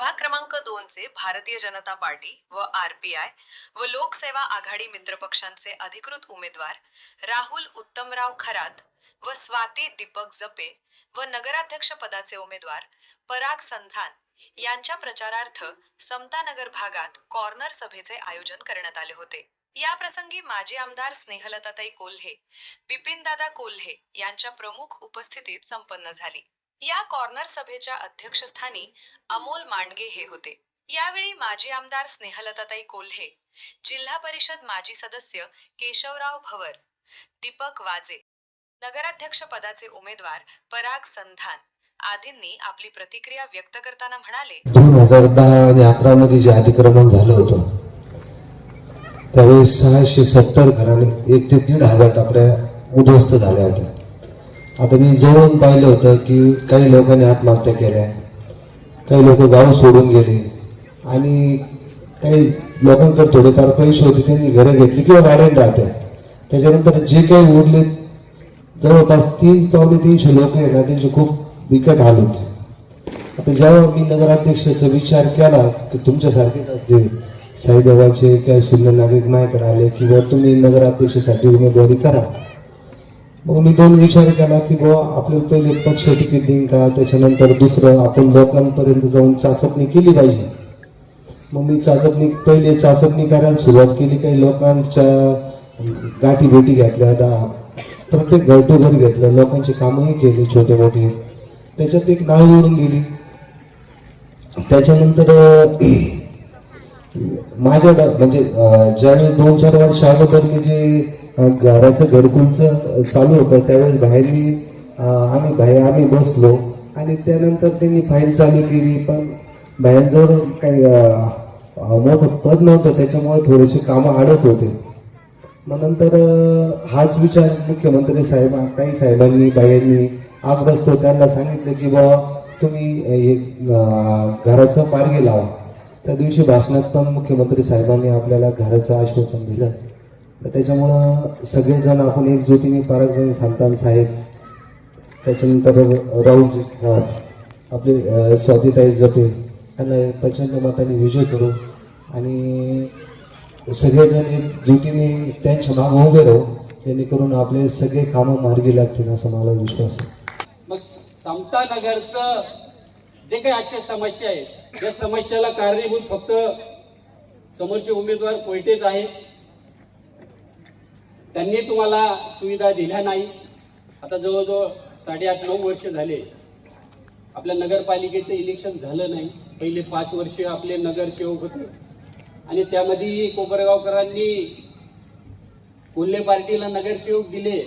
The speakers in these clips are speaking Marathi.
प्रभाग क्रमांक दोनचे भारतीय जनता पार्टी व आर पी आय व लोकसेवा आघाडी मित्रपक्षांचे अधिकृत उमेदवार राहुल उत्तमराव खरात व स्वाती दीपक जपे व नगराध्यक्ष पदाचे उमेदवार पराग संधान यांच्या प्रचारार्थ समतानगर भागात कॉर्नर सभेचे आयोजन करण्यात आले होते. या प्रसंगी माजी आमदार स्नेहलताताई कोल्हे बिपिनदादा कोल्हे यांच्या प्रमुख उपस्थितीत संपन्न झाली. या कॉर्नर सभेच्या अध्यक्षस्थानी अमोल मांडगे हे होते. यावेळी माजी आमदार स्नेहलताताई कोल्हे जिल्हा परिषद माजी सदस्य केशवराव भवर दीपक वाजे नगराध्यक्ष पदाचे उमेदवार पराग संधान आदींनी आपली प्रतिक्रिया व्यक्त करताना म्हणाले दोन हजार दहा अकरा मध्ये जे अतिक्रमण झालं होतं त्यावेळी सहाशे सत्तर घराने एक ते दीड हजार टाकड्या उद्ध्वस्त झाल्या होत्या. आता मी जवळून पाहिलं होतं की काही लोकांनी आत्महत्या केल्या. काही लोक गाव सोडून गेले. आणि काही लोकांकडे थोडेफार पैसे होते त्यांनी घरं घेतली किंवा भाड्याने राहत्या त्याच्यानंतर जे काही उरले जवळपास तीन पावणे तीनशे लोक आहे ना त्यांचे खूप बिकट हाल होते. आता जेव्हा मी नगराध्यक्षाचा विचार केला की तुमच्यासारखे जे साईबाबाचे काही सुंदर नागरिक माझ्याकडे आले किंवा तुम्ही नगराध्यक्षासाठी उमेदवारी करा. मग मी दोन विचार केला की बुवा आपल्याला पहिले पक्ष तिकीट देईन का? त्याच्यानंतर दुसरं आपण लोकांपर्यंत जाऊन चाचपणी केली पाहिजे. मग मी चाचपणी पहिले चाचपणी करायला सुरुवात केली. काही लोकांच्या गाठी भेटी घेतल्या दहा प्रत्येक घर टू घर घेतलं लोकांची कामंही केली छोटे मोठे. त्याच्यात एक नाळ उडून गेली. त्याच्यानंतर माझ्या म्हणजे ज्यावेळी दोन चार वर्ष अगोदर मी जे घराचं घरकुलचं चालू होतं. त्यावेळेस बाहेरही आम्ही बाहेर आम्ही बसलो. आणि त्यानंतर त्यांनी फाईल चालू केली. पण बाहेरजवळ काही मोठं पद नव्हतं. त्याच्यामुळे थोडेसे कामं अडत होते. मग नंतर हाच विचार मुख्यमंत्री साहेब काही साहेबांनी बायांनी आग्रस्त त्यांना सांगितलं की बाबा तुम्ही एक हे घराचं मार्गी लावा. त्या दिवशी भाषणात पण मुख्यमंत्री साहेबांनी आपल्याला घराचं आश्वासन दिलं. तर त्याच्यामुळं सगळेजण आपण एकजुटीने पारकजण संतान साहेब. त्याच्यानंतर राहुल आपले अं, स्वातीताई जपे. त्याला प्रचंड मताने विजय करू. आणि सगळेजण एकजुटीने त्यांच्या मागे उभे राहू जेणेकरून आपले सगळे कामं मार्गी लागतील असा मला विश्वास आहे. मग समता नगरचं जे काही आजच्या समस्या आहेत या समस्याला कारणीभूत फक्त समोरचे उमेदवार कोयटेच आहेत. त्यांनी तुम्हाला सुविधा दिल्या नाही. आता जवळजवळ साडेआठ नऊ वर्ष झाले. आपल्या नगरपालिकेचं इलेक्शन झालं नाही. पहिले पाच वर्ष आपले नगरसेवक होते. आणि त्यामध्ये कोपरगावकरांनी कोल्हे पार्टीला नगरसेवक दिले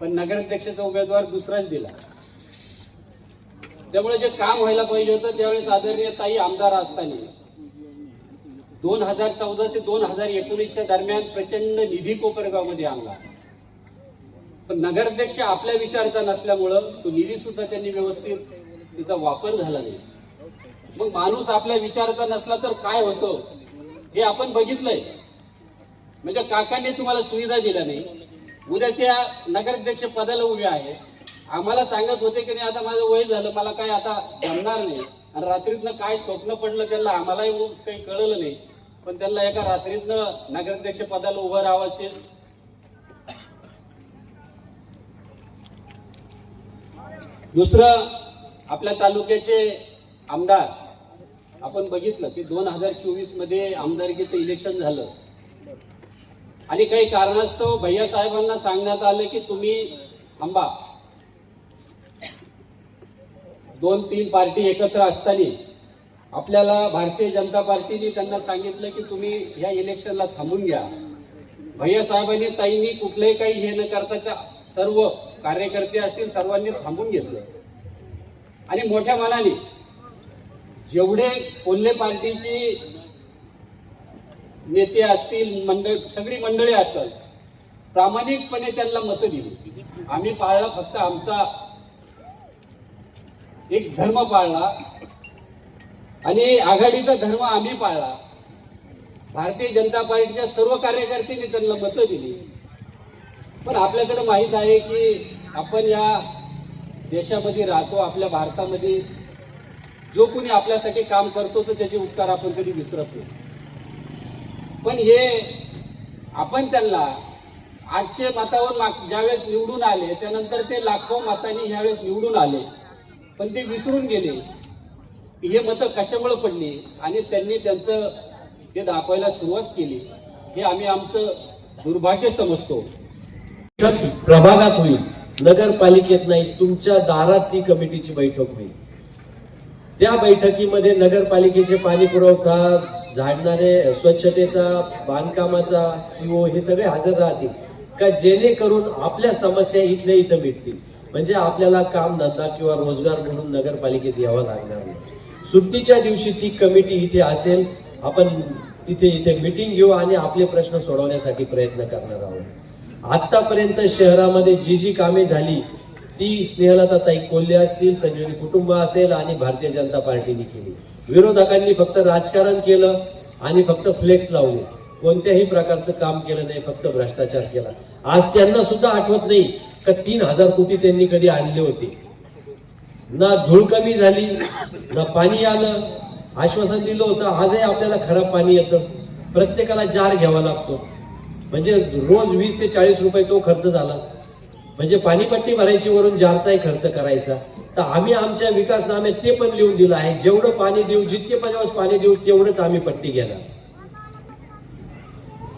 पण नगराध्यक्षाचा उमेदवार दुसराच दिला. त्यामुळे जे काम व्हायला पाहिजे होतं त्यावेळेस आदरणीय ताई आमदार असताना. दोन हजार चौदा ते दोन हजार एकोणीसच्या दरम्यान प्रचंड निधी कोपरगावमध्ये आणला. पण नगराध्यक्ष आपल्या विचारचा नसल्यामुळं तो निधी सुद्धा त्यांनी व्यवस्थित तिचा वापर झाला नाही. मग माणूस आपल्या विचारचा नसला तर काय होतं? हे आपण बघितलंय. म्हणजे काकांनी तुम्हाला सुविधा दिल्या नाही. उद्या त्या नगराध्यक्ष पदाला उभे आहे आम्हाला सांगत होते की नाही आता माझं वय झालं मला काय आता जमणार नाही. आणि रात्रीतनं काय स्वप्न पडलं त्यांना आम्हालाही काही कळलं नाही. पण त्यांना एका रात्रीतनं नगराध्यक्ष पदाला उभं राहायचे. दुसरं आपल्या तालुक्याचे आमदार. आपण बघितलं की दोन हजार चोवीसमध्ये आमदारकीचं इलेक्शन झालं. आणि काही कारणास्तव भैया साहेबांना सांगण्यात आलं की तुम्ही थांबा. दोन तीन पार्टी एकत्र असताना आपल्याला भारतीय जनता पार्टीने त्यांना सांगितलं की तुम्ही ह्या इलेक्शनला थांबून घ्या. भैया साहेबांनी ताईंनी कुठलंही काही हे न करता त्या सर्व कार्यकर्ते असतील सर्वांनी थांबून घेतलं. आणि मोठ्या मनाने जेवढे कोल्हे पार्टीची नेते असतील मंडळ सगळी मंडळी असतात प्रामाणिकपणे त्यांना मतं दिली. आम्ही पाळला फक्त आमचा एक धर्म पाळला आणि आघाडीचा धर्म आम्ही पाळला. भारतीय जनता पार्टीच्या सर्व कार्यकर्त्यांनी त्यांना मतं दिली. पण आपल्याकडे माहीत आहे की आपण या देशामध्ये राहतो आपल्या भारतामध्ये. जो कोणी आपल्यासाठी काम करतो तर त्याचे उपकार आपण कधी विसरत नाही. पण हे आपण त्यांना आठशे मतावर माग- ज्यावेळेस निवडून आले त्यानंतर ते लाखो मतांनी ह्यावेळेस निवडून आले. पण ते विसरून गेले. हे मतं कशामुळे पडली? आणि त्यांनी त्यांचं ते दाखवायला सुरुवात केली हे आम्ही आमचं दुर्भाग्य समजतो. प्रभागात होईल. नगरपालिकेत नाही तुमच्या दारात ती कमिटीची बैठक होईल. त्या बैठकीमध्ये नगरपालिकेचे पाणी पुरवठा झाडणारे स्वच्छतेचा बांधकामाचा सीओ हे सगळे हजर राहतील. का जेणेकरून आपल्या समस्या इथल्या इथं मिटतील? म्हणजे आपल्याला काम धंदा किंवा रोजगार म्हणून नगरपालिकेत यावं लागणार नाही. सुट्टीच्या दिवशी ती कमिटी इथे असेल आपण तिथे इथे मिटिंग घेऊ आणि आपले प्रश्न सोडवण्यासाठी प्रयत्न करणार आहोत. आतापर्यंत शहरामध्ये जी जी कामे झाली ती स्नेहलता ताई कोल्हे असतील संजीवनी कुटुंब असेल आणि भारतीय जनता पार्टीने केली. विरोधकांनी फक्त राजकारण केलं आणि फक्त फ्लेक्स लावले. कोणत्याही प्रकारचं काम केलं नाही फक्त भ्रष्टाचार केला. आज त्यांना सुद्धा आठवत नाही का तीन हजार कोटी त्यांनी कधी आणले होते? ना धूळ कमी झाली ना पाणी आलं. आश्वासन दिलं होतं आजही आपल्याला खराब पाणी येतं. प्रत्येकाला जार घ्यावा लागतो. म्हणजे रोज वीस ते चाळीस रुपये तो खर्च झाला. म्हणजे पाणीपट्टी भरायची वरून जारचाही खर्च करायचा. तर आम्ही आमच्या विकासनाम्यात ते पण लिहून दिलं आहे जेवढं पाणी देऊ जितके पण पाणी देऊ तेवढंच आम्ही पट्टी घेणार.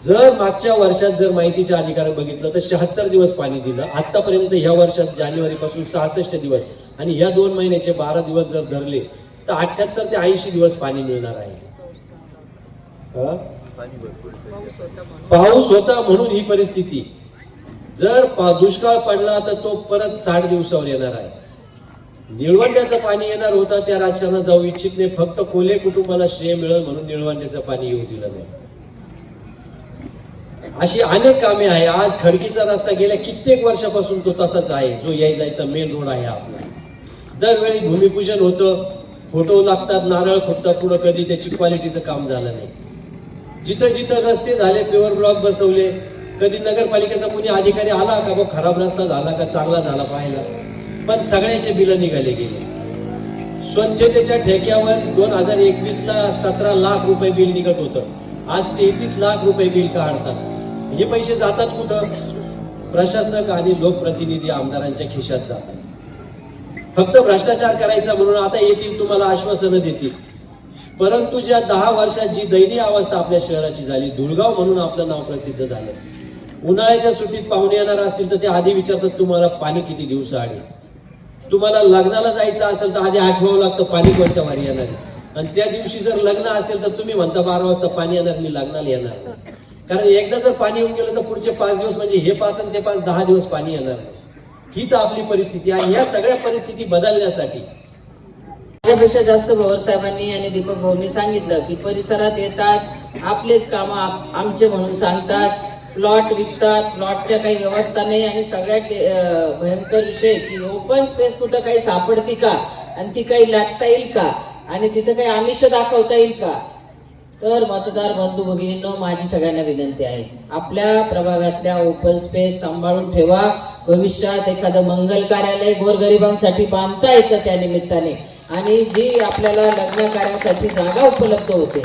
जर मागच्या वर्षात जर माहितीच्या अधिकारात बघितलं तर शहात्तर दिवस पाणी दिलं. आतापर्यंत ह्या वर्षात जानेवारी पासून सहासष्ट दिवस. आणि ह्या दोन महिन्याचे बारा दिवस जर धरले तर अठ्याहत्तर ते ऐंशी दिवस पाणी मिळणार आहे. हा? पाऊस होता म्हणून ही परिस्थिती. जर दुष्काळ पडला तर तो परत साठ दिवसावर येणार आहे. निळवंड्याचं पाणी येणार होता त्या राजकारणात जाऊ इच्छित नाही. फक्त कोले कुटुंबाला श्रेय मिळेल म्हणून निळवंड्याचं पाणी येऊ दिलं नाही. अशी अनेक कामे आहे. आज खडकीचा रस्ता गेल्या कित्येक वर्षापासून तो तसाच आहे. जो याय जायचा मेन रोड आहे आपला. दरवेळी भूमिपूजन होतं. फोटो लागतात नारळ फुटतात. पुढं कधी त्याची क्वालिटीचं काम झालं नाही. जिथं जिथं रस्ते झाले प्युअर ब्लॉक बसवले. कधी नगरपालिकेचा कोणी अधिकारी आला का बघ खराब रस्ता झाला का चांगला झाला पाहायला. पण सगळ्याचे बिलं निघाले गेले. स्वच्छतेच्या ठेक्यावर दोन हजार एकवीस ला सतरा लाख रुपये बिल निघत होतं. आज तेहतीस लाख रुपये बिल काढतात. हे पैसे जातात कुठं? प्रशासक आणि लोकप्रतिनिधी आमदारांच्या खिशात जातात. फक्त भ्रष्टाचार करायचा म्हणून आता येतील तुम्हाला आश्वासनं देतील. परंतु ज्या दहा वर्षात जी दयनीय अवस्था आपल्या शहराची झाली धुळगाव म्हणून आपलं नाव प्रसिद्ध झालं. उन्हाळ्याच्या सुट्टीत पाहुणे येणार असतील तर ते आधी विचारतात तुम्हाला पाणी किती दिवस आले तुम्हाला लग्नाला जायचं असेल तर आधी आठवावं लागतं पाणी कोणत्या वारी येणार आणि त्या दिवशी जर लग्न असेल तर तुम्ही म्हणता बारा वाजता पाणी येणार मी लग्नाला येणार. कारण एकदा जर पाणी येऊन गेलं तर पुढचे पाच दिवस म्हणजे हे पाच आणि ते पाच दहा दिवस पाणी येणार नाही. ही तर आपली परिस्थिती आहे. या सगळ्या परिस्थिती बदलण्यासाठी. माझ्यापेक्षा जास्त भवर साहेबांनी आणि दीपक भाऊंनी सांगितलं की परिसरात येतात आपलेच काम आमचे म्हणून सांगतात प्लॉट विकतात प्लॉटच्या काही व्यवस्था नाही आणि सगळ्यात भयंकर विषय की ओपन स्पेस कुठं काही सापडती का? आणि ती काही लाटता येईल का? आणि तिथं काही आमिष दाखवता येईल का? तर मतदार बंधू भगिनींनो माझी सगळ्यांना विनंती आहे आपल्या प्रभागातल्या ओपन स्पेस सांभाळून ठेवा. भविष्यात एखादं मंगल कार्यालय गोरगरिबांसाठी बांधता येतं त्या निमित्ताने. आणि जी आपल्याला लग्न कार्यासाठी जागा उपलब्ध होते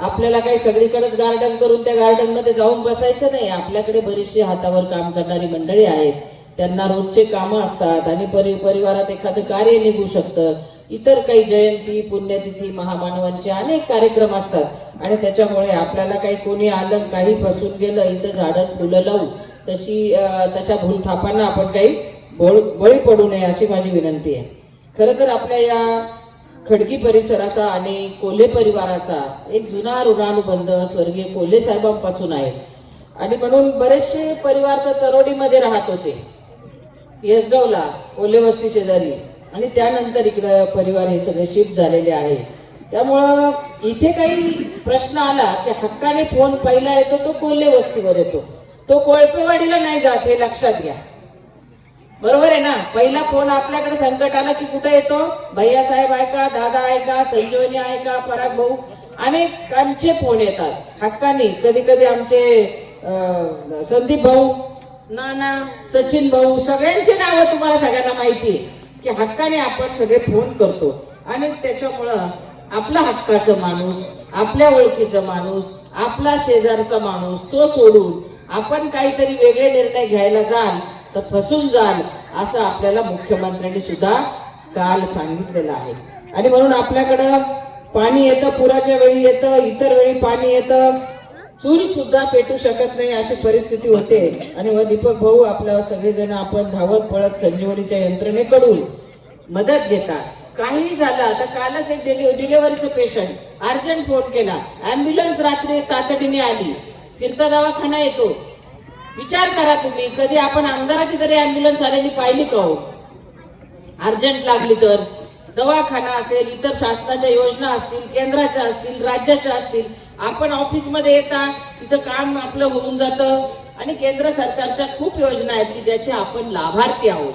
आपल्याला काही सगळीकडेच गार्डन करून त्या गार्डनमध्ये जाऊन बसायचं नाही. आपल्याकडे बरीचशी हातावर काम करणारी मंडळी आहेत. त्यांना रोजचे कामं असतात आणि परि परिवारात एखादं कार्य निघू शकतं. इतर काही जयंती पुण्यतिथी महामानवांचे अनेक कार्यक्रम असतात. आणि त्याच्यामुळे आपल्याला काही कोणी आलं काही फसून गेलं इथं झाडं फुलं लावू तशी तशा भूलथापांना आपण काही बोळ बळी पडू नये अशी माझी विनंती आहे. खरं तर आपल्या या खडकी परिसराचा आणि कोल्हे परिवाराचा एक जुना ऋणानुबंध स्वर्गीय कोल्हे साहेबांपासून आहे. आणि म्हणून बरेचसे परिवार तर तरोडीमध्ये राहत होते. येसगावला कोल्हे वस्ती शेजारी. आणि त्यानंतर इकडं परिवार हे सगळे शिफ्ट झालेले आहे. त्यामुळं इथे काही प्रश्न आला की हक्काने फोन पहिला येतो तो कोल्हे वस्तीवर येतो. तो कोळपेवाडीला नाही जात हे लक्षात घ्या. बरोबर आहे ना? पहिला फोन आपल्याकडे संकट आलं की कुठे येतो? भैया साहेब आहे का? दादा आहे का? संजीवनी आहे का? पराग भाऊ? अनेकांचे फोन येतात. हक्कानी. कधी कधी आमचे संदीप भाऊ नाना. सचिन भाऊ सगळ्यांची नावं तुम्हाला सगळ्यांना माहिती आहे. की हक्काने आपण सगळे फोन करतो. आणि त्याच्यामुळं आपला हक्काचा माणूस आपल्या ओळखीचा माणूस आपला शेजारचा माणूस तो सोडून आपण काहीतरी वेगळे निर्णय घ्यायला जाल तर फसून जाल असं आपल्याला मुख्यमंत्र्यांनी सुद्धा काल सांगितलेलं आहे. आणि म्हणून आपल्याकडं पाणी येतं पुराच्या वेळी येतं इतर वेळी पाणी येतं चूल सुद्धा पेटू शकत नाही अशी परिस्थिती होते. आणि व दीपक भाऊ आपल्या सगळेजण आपण धावत पळत संजीवनीच्या यंत्रणेकडून मदत घेतात काही झालं आता कालच एक डिलिव्हरीचं पेशंट अर्जंट फोन केला. अँब्युलन्स रात्री तातडीने आली. फिरता दवाखाना येतो. विचार करा तुम्ही कधी आपण आमदाराची तरी अँब्युलन्स आलेली पाहिली का हो? अर्जंट लागली तर. दवाखाना असेल इतर शासनाच्या योजना असतील केंद्राच्या असतील राज्याच्या असतील आपण ऑफिसमध्ये येता तिथं काम आपलं होऊन जातं. आणि केंद्र सरकारच्या खूप योजना आहेत की ज्याचे आपण लाभार्थी आहोत.